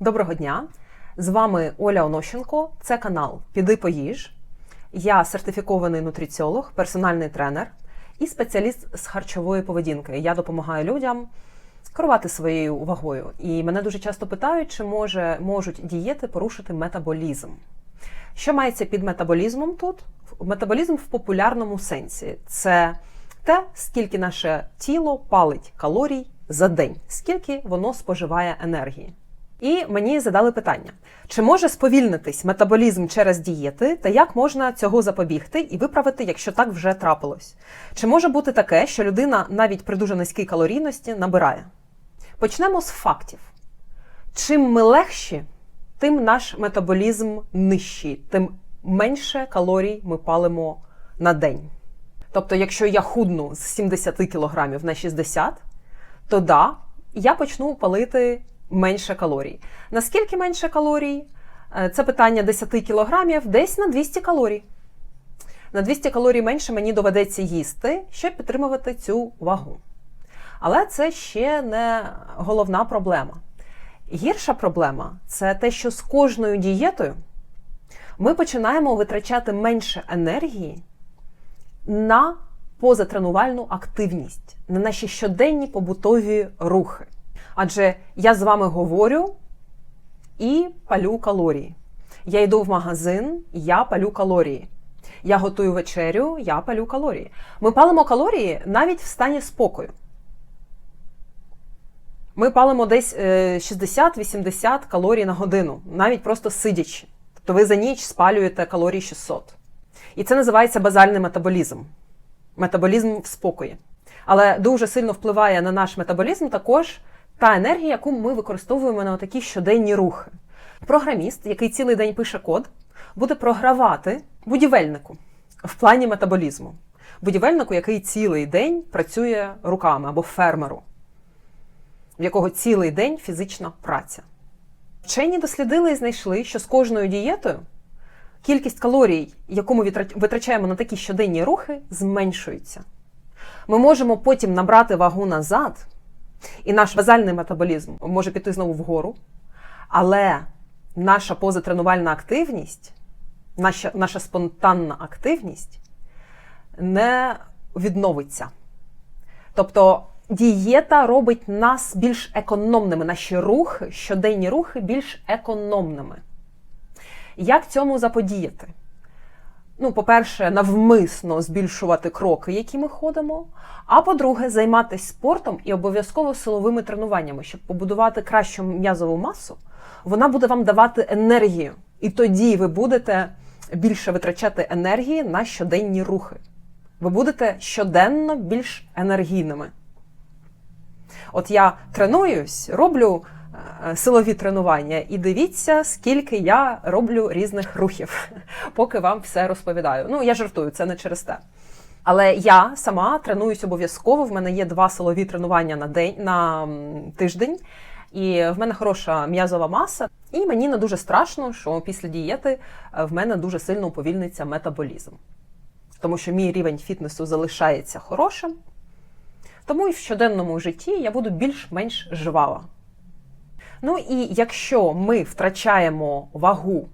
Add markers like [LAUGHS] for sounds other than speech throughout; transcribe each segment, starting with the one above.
Доброго дня! З вами Оля Онощенко. Це канал Піди поїж. Я сертифікований нутриціолог, персональний тренер і спеціаліст з харчової поведінки. Я допомагаю людям керувати своєю вагою. І мене дуже часто питають, чи може, можуть дієти порушити метаболізм. Що мається під метаболізмом тут? Метаболізм в популярному сенсі це те, скільки наше тіло палить калорій за день, скільки воно споживає енергії. І мені задали питання: чи може сповільнитись метаболізм через дієти, та як можна цього запобігти і виправити, якщо так вже трапилось? Чи може бути таке, що людина навіть при дуже низькій калорійності набирає? Почнемо з фактів. Чим ми легші, тим наш метаболізм нижчий, тим менше калорій ми палимо на день. Тобто, якщо я худну з 70 кг на 60, то да, я почну палити менше калорій. Наскільки менше калорій? Е, Це питання 10 кілограмів, десь на 200 калорій. На 200 калорій менше мені доведеться їсти, щоб підтримувати цю вагу. Але це ще не головна проблема. Гірша проблема це те, що з кожною дієтою ми починаємо витрачати менше енергії на позатренувальну активність, на наші щоденні побутові рухи. Адже я з вами говорю і палю калорії. Я йду в магазин, я палю калорії. Я готую вечерю, я палю калорії. Ми палимо калорії навіть в стані спокою. Ми палимо десь е, 60-80 калорій на годину, навіть просто сидячи. Тобто ви за ніч спалюєте калорій 600. І це називається базальний метаболізм. Метаболізм в спокої. Але дуже сильно впливає на наш метаболізм також та енергія, яку ми використовуємо на такі щоденні рухи. Програміст, який цілий день пише код, буде програвати будівельнику в плані метаболізму. Будівельнику, який цілий день працює руками або фермеру, в якого цілий день фізична праця. Вчені дослідили і знайшли, що з кожною дієтою кількість калорій, яку ми витрачаємо на такі щоденні рухи, зменшується. Ми можемо потім набрати вагу назад, і наш базальний метаболізм може піти знову вгору, але наша позатренувальна активність, наша, наша спонтанна активність не відновиться. Тобто дієта робить нас більш економними, наші рухи, щоденні рухи більш економними. Як цьому заподіяти? Ну, по-перше, навмисно збільшувати кроки, які ми ходимо. А по-друге, займатися спортом і обов'язково силовими тренуваннями, щоб побудувати кращу м'язову масу, вона буде вам давати енергію. І тоді ви будете більше витрачати енергії на щоденні рухи. Ви будете щоденно більш енергійними. От я тренуюсь, роблю силові тренування, і дивіться, скільки я роблю різних рухів, поки вам все розповідаю. Ну, я жартую, це не через те. Але я сама тренуюсь обов'язково. В мене є два силові тренування на день на тиждень, і в мене хороша м'язова маса. І мені не дуже страшно, що після дієти е, в мене дуже сильно уповільниться метаболізм. Тому що мій рівень фітнесу залишається хорошим. Тому і в щоденному житті я буду більш-менш жвава. Ну і якщо ми втрачаємо вагу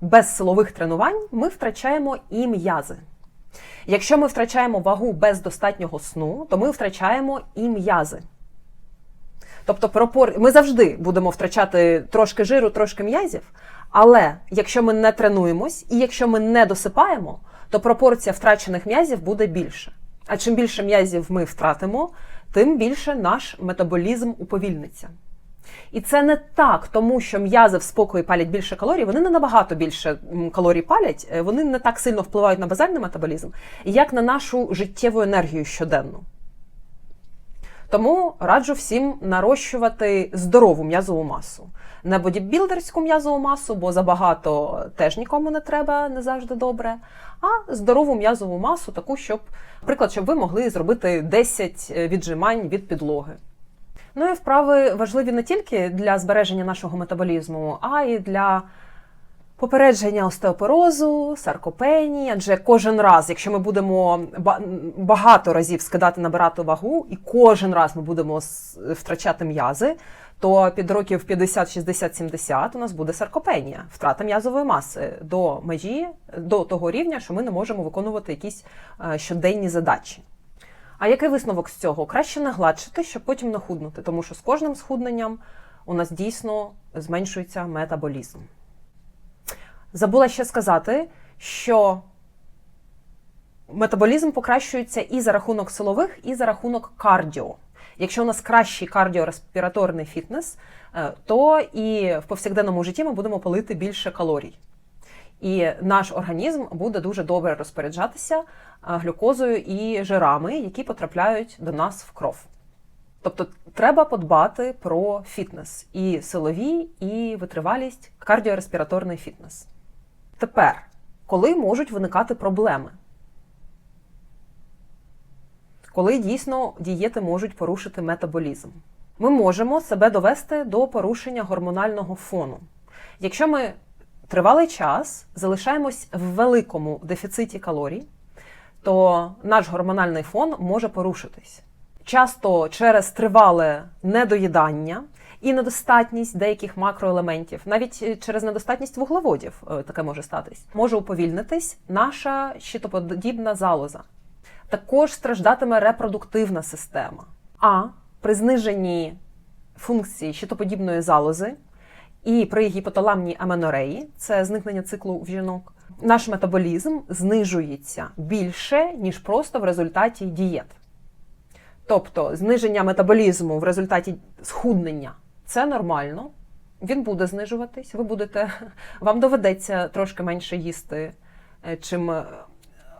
без силових тренувань, ми втрачаємо і м'язи. Якщо ми втрачаємо вагу без достатнього сну, то ми втрачаємо і м'язи. Тобто, пропор... ми завжди будемо втрачати трошки жиру, трошки м'язів, але якщо ми не тренуємось і якщо ми не досипаємо, то пропорція втрачених м'язів буде більше. А чим більше м'язів ми втратимо, тим більше наш метаболізм уповільниться. І це не так, тому що м'язи в спокої палять більше калорій, вони не набагато більше калорій палять, е, вони не так сильно впливають на базальний метаболізм, як на нашу життєву енергію щоденну. Тому раджу всім нарощувати здорову м'язову масу. Не бодібілдерську м'язову масу, бо забагато теж нікому не треба, не завжди добре. А здорову м'язову масу, таку, щоб, наприклад, щоб ви могли зробити 10 віджимань від підлоги. Ну і вправи важливі не тільки для збереження нашого метаболізму, а й для попередження остеопорозу, саркопенії. Адже кожен раз, якщо ми будемо багато разів скидати набирати вагу, і кожен раз ми будемо втрачати м'язи, то під років 50, 60, 70 у нас буде саркопенія, втрата м'язової маси до межі, до того рівня, що ми не можемо виконувати якісь е, щоденні задачі. А який висновок з цього? Краще не гладшити, щоб потім не худнути, тому що з кожним схудненням у нас дійсно зменшується метаболізм. Забула ще сказати, що метаболізм покращується і за рахунок силових, і за рахунок кардіо. Якщо у нас кращий кардіореспіраторний фітнес, е, то і в повсякденному житті ми будемо палити більше калорій. І наш організм буде дуже добре розпоряджатися е, глюкозою і жирами, які потрапляють до нас в кров. Тобто треба подбати про фітнес і силові, і витривалість, кардіореспіраторний фітнес. Тепер, коли можуть виникати проблеми? Коли дійсно дієти можуть порушити метаболізм? Ми можемо себе довести до порушення гормонального фону. Якщо ми тривалий час залишаємось в великому дефіциті калорій, то наш гормональний фон може порушитись. Часто через тривале недоїдання і недостатність деяких макроелементів, навіть через недостатність вуглеводів, е, таке може статись, може уповільнитись наша щитоподібна залоза. Також страждатиме репродуктивна система. А при зниженні функції щитоподібної залози і при гіпоталамній аменореї, це зникнення циклу в жінок, наш метаболізм знижується більше, ніж просто в результаті дієт. Тобто зниження метаболізму в результаті схуднення це нормально, він буде знижуватись, ви будете, [LAUGHS] вам доведеться трошки менше їсти, е, чим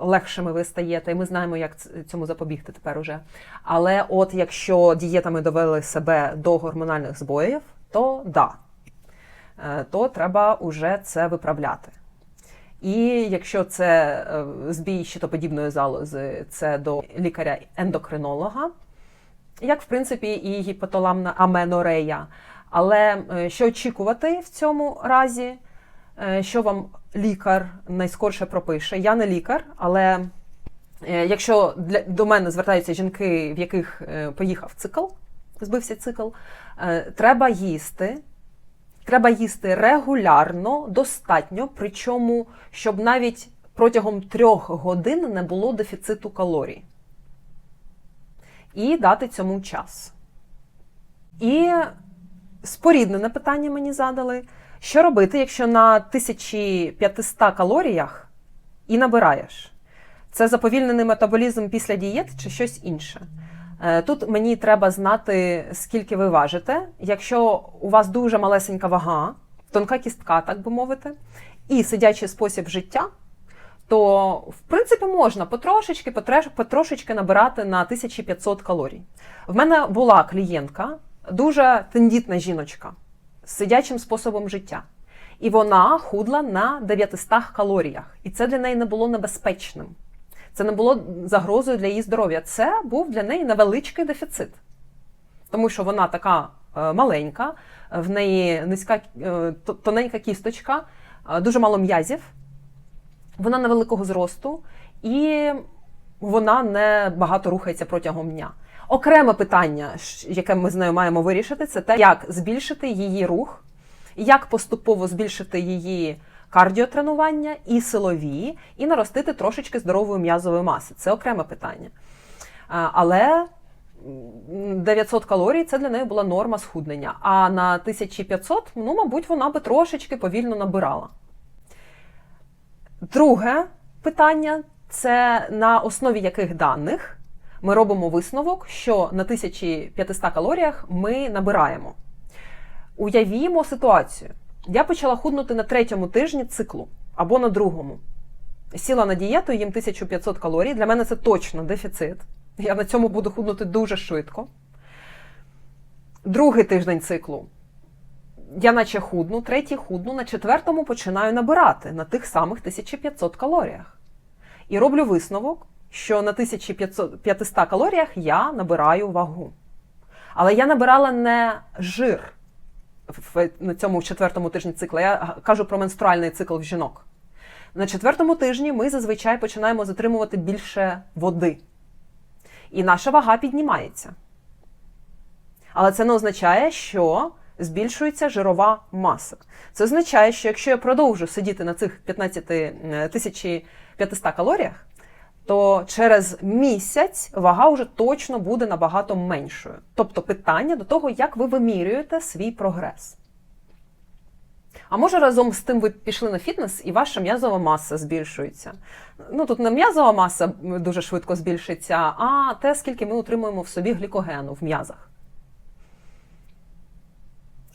легшими ви стаєте, і ми знаємо, як цьому запобігти тепер уже. Але от якщо дієтами довели себе до гормональних збоїв, то да, е, то треба уже це виправляти. І якщо це е, збій щитоподібної залози, це до лікаря-ендокринолога, як в принципі і гіпоталамна аменорея. Але е, що очікувати в цьому разі, що вам лікар найскорше пропише. Я не лікар, але е, якщо для, до мене звертаються жінки, в яких е, поїхав цикл, збився цикл, е, треба їсти. Треба їсти регулярно, достатньо, причому, щоб навіть протягом трьох годин не було дефіциту калорій. І дати цьому час. І споріднене питання мені задали. Що робити, якщо на 1500 калоріях і набираєш? Це заповільнений метаболізм після дієт чи щось інше? Е, тут мені треба знати, скільки ви важите. Якщо у вас дуже малесенька вага, тонка кістка, так би мовити, і сидячий спосіб життя, то в принципі можна потрошечки, потрошечки набирати на 1500 калорій. В мене була клієнтка, дуже тендітна жіночка з сидячим способом життя. І вона худла на 900 калоріях. І це для неї не було небезпечним. Це не було загрозою для її здоров'я. Це був для неї невеличкий дефіцит. Тому що вона така е, маленька, в неї низька е, тоненька кісточка, е, дуже мало м'язів, вона невеликого зросту, і вона не багато рухається протягом дня. Окреме питання, яке ми з нею маємо вирішити, це те, як збільшити її рух, як поступово збільшити її кардіотренування і силові, і наростити трошечки здорової м'язової маси. Це окреме питання. Але 900 калорій це для неї була норма схуднення. А на 1500, ну, мабуть, вона би трошечки повільно набирала. Друге питання це на основі яких даних ми робимо висновок, що на 1500 калоріях ми набираємо. Уявімо ситуацію. Я почала худнути на третьому тижні циклу або на другому. Сіла на дієту, їм 1500 калорій. Для мене це точно дефіцит. Я на цьому буду худнути дуже швидко. Другий тиждень циклу. Я наче худну, третій худну, на четвертому починаю набирати на тих самих 1500 калоріях. І роблю висновок, що на 1500 калоріях я набираю вагу. Але я набирала не жир на цьому четвертому тижні цикла. Я кажу про менструальний цикл в жінок. На четвертому тижні ми зазвичай починаємо затримувати більше води. І наша вага піднімається. Але це не означає, що збільшується жирова маса. Це означає, що якщо я продовжу сидіти на цих 15 е, 1500 калоріях, то через місяць вага вже точно буде набагато меншою. Тобто питання до того, як ви вимірюєте свій прогрес. А може разом з тим ви пішли на фітнес і ваша м'язова маса збільшується. Ну тут не м'язова маса дуже швидко збільшиться, а те, скільки ми утримуємо в собі глікогену в м'язах.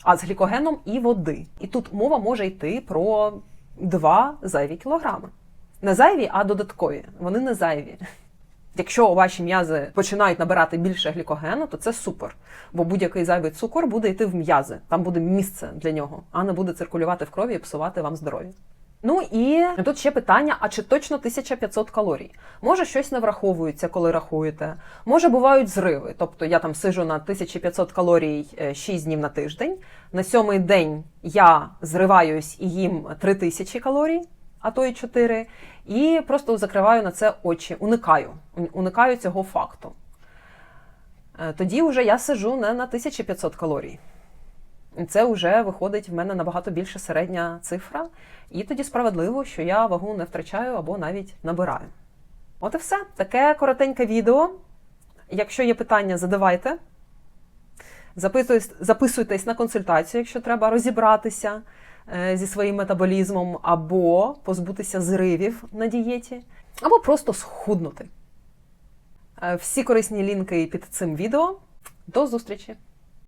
А з глікогеном і води. І тут мова може йти про 2 зайві кілограми. Не зайві, а додаткові. Вони не зайві. Якщо ваші м'язи починають набирати більше глікогену, то це супер. Бо будь-який зайвий цукор буде йти в м'язи. Там буде місце для нього, а не буде циркулювати в крові і псувати вам здоров'я. Ну і тут ще питання: а чи точно 1500 калорій? Може, щось не враховується, коли рахуєте. Може, бувають зриви. Тобто я там сижу на 1500 калорій е, 6 днів на тиждень. На сьомий день я зриваюсь і їм 3000 калорій, а то і 4, і просто закриваю на це очі, уникаю, уникаю цього факту. Е, Тоді вже я сижу не на 1500 калорій. Це вже виходить в мене набагато більше середня цифра, і тоді справедливо, що я вагу не втрачаю або навіть набираю. От і все. Таке коротеньке відео. Якщо є питання, задавайте. Записуйтесь, на консультацію, якщо треба розібратися зі своїм метаболізмом, або позбутися зривів на дієті, або просто схуднути. Е, Всі корисні лінки під цим відео. До зустрічі!